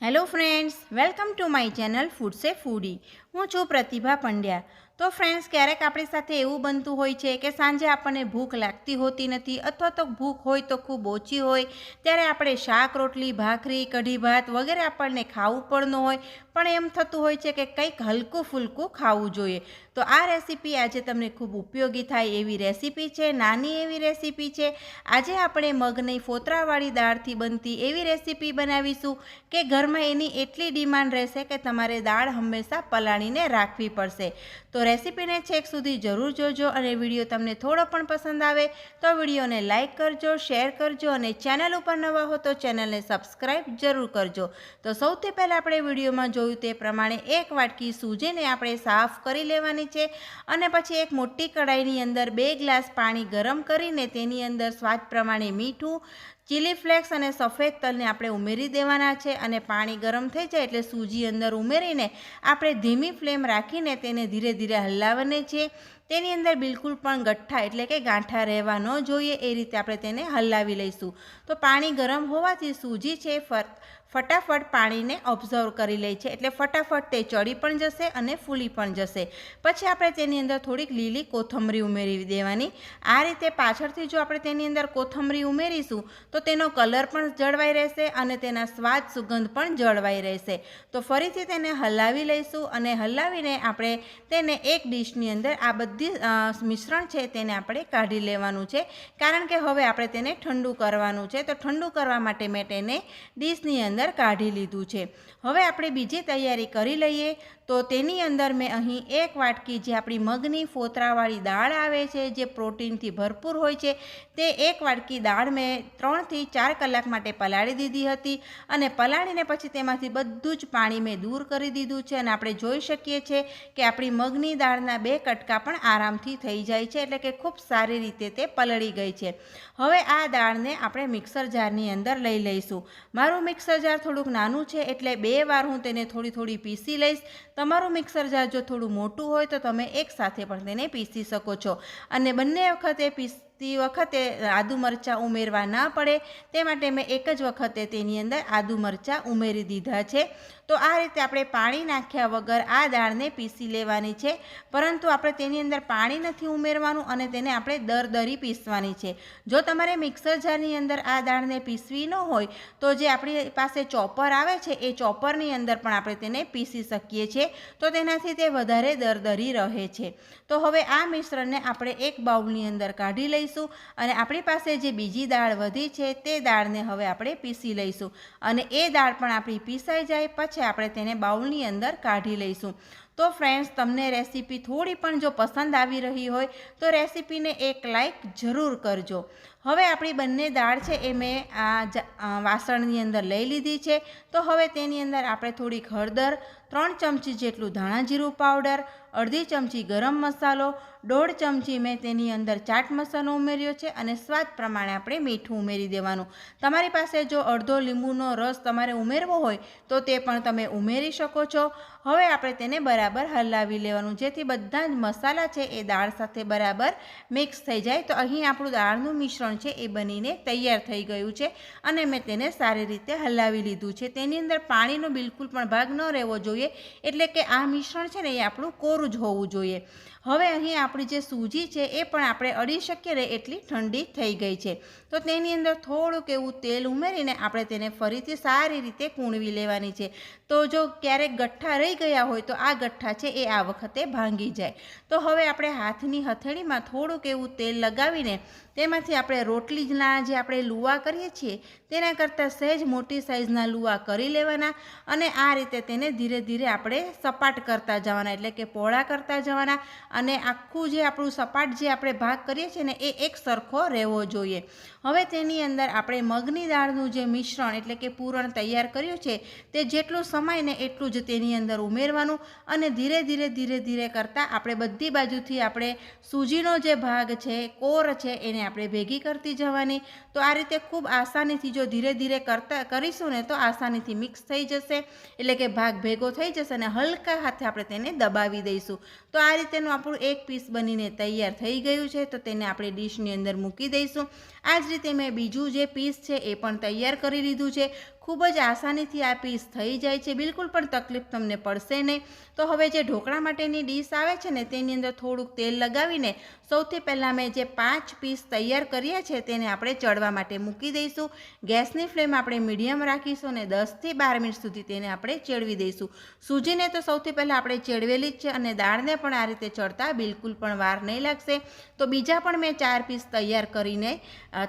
hello friends welcome to my channel ફૂડસે ફૂડી હું છું પ્રતિભા પંડ્યા. તો ફ્રેન્ડ્સ ક્યારેક આપણી સાથે એવું બનતું હોય છે કે સાંજે આપણને ભૂખ લાગતી હોતી નથી અથવા તો ભૂખ હોય તો ખૂબ ઓછી હોય, ત્યારે આપણે શાક, રોટલી, ભાખરી, કઢી ભાત વગેરે આપણને ખાવું પણ ન હોય, પણ એમ થતું હોય છે કે કંઈક હલકું ફૂલકું ખાવું જોઈએ. તો આ રેસીપી આજે તમને ખૂબ ઉપયોગી થાય એવી રેસીપી છે, નાની એવી રેસીપી છે. આજે આપણે મગની ફોતરાવાળી દાળથી બનતી એવી રેસીપી બનાવીશું કે ઘરમાં એની એટલી ડિમાન્ડ રહેશે કે તમારે દાળ હંમેશા પલાળીને રાખવી પડશે. તો રેસીપીને છેક સુધી જરૂર જોજો અને વીડિયો તમને થોડો પણ પસંદ આવે તો વિડીયોને લાઇક કરજો, શેર કરજો અને ચેનલ ઉપર નવા હો તો ચેનલને સબસ્ક્રાઈબ જરૂર કરજો. તો સૌથી પહેલાં આપણે વિડીયોમાં જોયું તે પ્રમાણે એક વાટકી સૂજીને આપણે સાફ કરી લેવાની છે અને પછી એક મોટી કઢાઈની અંદર બે ગ્લાસ પાણી ગરમ કરીને તેની અંદર સ્વાદ પ્રમાણે મીઠું ચીલી ફ્લેક્સ અને સફેદ તલને આપણે ઉમેરી દેવાના છે અને પાણી ગરમ થઈ જાય એટલે સૂજી અંદર ઉમેરીને આપણે ધીમી ફ્લેમ રાખીને તેને ધીરે ધીરે હલાવવાની છે. તેની અંદર બિલકુલ પણ ગઠ્ઠા એટલે કે ગાંઠા રહેવા ન જોઈએ એ રીતે આપણે તેને હલાવી લઈશું. તો પાણી ગરમ હોવાથી સૂજી છે ફટાફટ પાણીને ઓબ્ઝર્વ કરી લે છે. એટલે ફટાફટ તે ચડી પણ જશે અને ફૂલી પણ જશે. પછી આપણે તેની અંદર થોડીક લીલી કોથમરી ઉમેરી દેવાની. આ રીતે પાછળથી જો આપણે તેની અંદર કોથમરી ઉમેરીશું, તો તેનો કલર પણ જળવાઈ રહેશે અને તેના સ્વાદ સુગંધ પણ જળવાઈ રહેશે. તો ફરીથી તેને હલાવી લઈશું અને હલાવીને આપણે તેને એક ડીશની અંદર આ બધી મિશ્રણ છે તેને આપણે કાઢી લેવાનું છે. કારણ કે હવે આપણે તેને ઠંડુ કરવાનું છે. તો ઠંડુ કરવા માટે મેં તેને ડીશની અંદર કાઢી લીધું છે. હવે આપણે બીજી તૈયારી કરી લઈએ. તો તેની અંદર મેં અહીં એક વાટકી જે આપણી મગની ફોતરાવાળી દાળ આવે છે, જે પ્રોટીનથી ભરપૂર હોય છે, તે એક વાટકી દાળ મેં ત્રણથી ચાર કલાક માટે પલાળી દીધી હતી અને પલાળીને પછી તેમાંથી બધું જ પાણી મેં દૂર કરી દીધું છે. અને આપણે જોઈ શકીએ છીએ કે આપણી મગની દાળના બે કટકા પણ આરામથી થઈ જાય છે એટલે કે ખૂબ સારી રીતે તે પલળી ગઈ છે. હવે આ દાળને આપણે મિક્સર જારની અંદર લઈ લઈશું. મારું મિક્સર જાર થોડુંક નાનું છે એટલે બે વાર હું તેને થોડી થોડી પીસી લઈશ. તમારું મિક્સર જાર જો થોડું મોટું હોય તો તમે એકસાથે પણ તેને પીસી શકો છો. અને બંને વખતે પીસ પીસતી વખતે આદુ મરચાં ઉમેરવા ના પડે. તે માટે મેં એક જ વખતે તેની અંદર આદુ મરચાં ઉમેરી દીધા છે. તો આ રીતે આપણે પાણી નાખ્યા વગર આ દાળને પીસી લેવાની છે. પરંતુ આપણે તેની અંદર પાણી નથી ઉમેરવાનું અને તેને આપણે દરદરી પીસવાની છે. જો તમારે મિક્સર જારની અંદર આ દાળને પીસવી ન હોય, તો જે આપણી પાસે ચોપર આવે છે, એ ચોપરની અંદર પણ આપણે તેને પીસી શકીએ છીએ તો તેનાથી તે વધારે દરદરી રહે છે. તો હવે આ મિશ્રણને આપણે એક બાઉલની અંદર કાઢી લઈશું. લઈશું અને આપણી પાસે જે બીજી દાળ વધી છે તે દાળને હવે આપણે પીસી લઈશું અને એ દાળ પણ આપણી પીસાઈ જાય, પછી આપણે તેને બાઉલની અંદર કાઢી લઈશું. તો ફ્રેન્ડ્સ તમને રેસીપી થોડી પણ જો પસંદ આવી રહી હોય, તો રેસીપીને એક લાઈક જરૂર કરજો. હવે આપણી બંને દાળ છે એ મેં આ વાસણની અંદર લઈ લીધી છે. તો હવે તેની અંદર આપણે થોડીક હળદર, ત્રણ ચમચી જેટલું ધાણા જીરું પાવડર અડધી ચમચી ગરમ મસાલો, દોઢ ચમચી મેં તેની અંદર ચાટ મસાલો ઉમેર્યો છે અને સ્વાદ પ્રમાણે આપણે મીઠું ઉમેરી દેવાનું. તમારી પાસે જો અડધો લીંબુનો રસ તમારે ઉમેરવો હોય, તો તે પણ તમે ઉમેરી શકો છો. હવે આપણે તેને બરાબર હલાવી લેવાનું. જેથી બધા જ મસાલા છે એ દાળ સાથે બરાબર મિક્સ થઈ જાય. તો અહીં આપણું દાળનું મિશ્રણ છે એ બનીને તૈયાર થઈ ગયું છે અને મેં તેને સારી રીતે હલાવી લીધું છે. તેની અંદર પાણીનો બિલકુલ પણ ભાગ ન રહેવો જોઈએ, એટલે કે આ મિશ્રણ છે ને એ આપણું કોરું જ હોવું જોઈએ. હવે અહીં આપણી જે સૂજી છે એ પણ આપણે અડી શકીએ રહે એટલી ઠંડી થઈ ગઈ છે. તો તેની અંદર થોડુંક એવું તેલ ઉમેરીને આપણે તેને ફરીથી સારી રીતે કૂણવી લેવાની છે. તો જો ક્યારેક ગઠ્ઠા રહી ગયા હોય તો આ ગઠ્ઠા છે એ આ વખતે ભાંગી જાય. તો હવે આપણે હાથની હથેળીમાં થોડુંક એવું તેલ લગાવીને તેમાંથી આપણે રોટલીના જે આપણે લુવા કરીએ છીએ તેના કરતાં સહેજ મોટી સાઇઝના લુવા કરી લેવાના અને આ રીતે તેને ધીરે ધીરે આપણે સપાટ કરતા જવાના એટલે કે પહોળા કરતા જવાના અને આખું જે આપણું સપાટ જે આપણે ભાગ કરીએ છીએ ને એ એક સરખો રહેવો જોઈએ. હવે તેની અંદર આપણે મગની દાળનું જે મિશ્રણ એટલે કે પૂરણ તૈયાર કર્યું છે તે જેટલું સમાય ને એટલું જ તેની અંદર ઉમેરવાનું અને ધીરે ધીરે ધીરે ધીરે કરતાં આપણે બધી બાજુથી આપણે સૂજીનો જે ભાગ છે, કોર છે, એને આપણે ભેગી કરતી જવાની. તો આ રીતે ખૂબ આસાનીથી જો ધીરે ધીરે કરતા કરીશું ને તો આસાનીથી મિક્સ થઈ જશે. એટલે કે ભાગ ભેગો થઈ જશે અને હલકા હાથે આપણે તેને દબાવી દઈશું. તો આ રીતેનું આપણું એક પીસ બનીને તૈયાર થઈ ગયું છે, તો તેને આપણે ડીશની અંદર મૂકી દઈશું. આ જ રીતે મેં બીજું જે પીસ છે, એ પણ તૈયાર કરી લીધું છે. ખૂબ જ આસાનીથી આ પીસ થઈ જાય છે. બિલકુલ પણ તકલીફ તમને પડશે નહીં. તો હવે જે ઢોકળા માટેની ડીશ આવે છે ને, તેની અંદર થોડુંક તેલ લગાવીને સૌથી પહેલાં મેં જે પાંચ પીસ તૈયાર કર્યા છે તેને આપણે ચડવા માટે મૂકી દઈશું. ગેસની ફ્લેમ આપણે મીડિયમ રાખીશું અને દસથી બાર મિનિટ સુધી તેને આપણે ચેડવી દઈશું. સૂજીને તો સૌથી પહેલાં આપણે ચેડવેલી જ છે અને દાળને પણ આ રીતે ચડતા બિલકુલ પણ વાર નહીં લાગશે. તો બીજા પણ મેં ચાર પીસ તૈયાર કરીને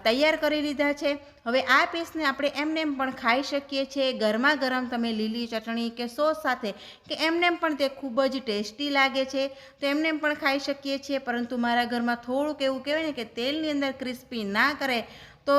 તૈયાર કરી લીધા છે. હવે આ પીસને આપણે એમને એમ પણ ખાઈ શકીએ છીએ. ગરમા ગરમ તમે લીલી ચટણી કે સોસ સાથે, કે એમને પણ તે ખૂબ જ ટેસ્ટી લાગે છે. તો એમને પણ ખાઈ શકીએ છીએ. પરંતુ મારા ઘરમાં થોડુંક એવું કહેવાય ને કે તેલની અંદર ક્રિસ્પી ના કરે, તો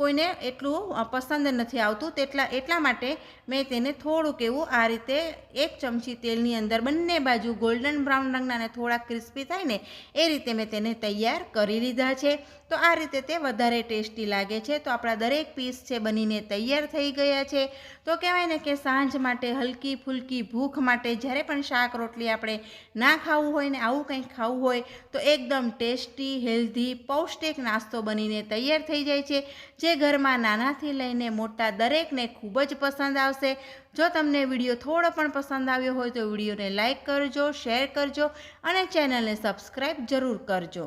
કોઈને એટલું પસંદ નથી આવતું. તેટલા, એટલા માટે મેં તેને થોડુંક એવું આ રીતે એક ચમચી તેલની અંદર બંને બાજુ ગોલ્ડન બ્રાઉન રંગના અને થોડા ક્રિસ્પી થાય ને, એ રીતે મેં તેને તૈયાર કરી લીધા છે. તો આ રીતે તે વધારે ટેસ્ટી લાગે છે. તો આપણા દરેક પીસ છે બનીને તૈયાર થઈ ગયા છે. તો કહેવાય ને કે સાંજ માટે હલકી ફૂલકી ભૂખ માટે જ્યારે પણ શાક રોટલી આપણે ના ખાવું હોય ને આવું કંઈક ખાવું હોય, તો એકદમ ટેસ્ટી, હેલ્ધી, પૌષ્ટિક નાસ્તો બનીને તૈયાર થઈ જાય છે. જે ઘરમાં નાનાથી લઈને મોટા દરેકને ખૂબ જ પસંદ આવશે. જો તમને વીડિયો થોડો પણ પસંદ આવ્યો હોય તો વિડીયોને લાઇક કરજો, શેર કરજો અને ચેનલને સબસ્ક્રાઈબ જરૂર કરજો.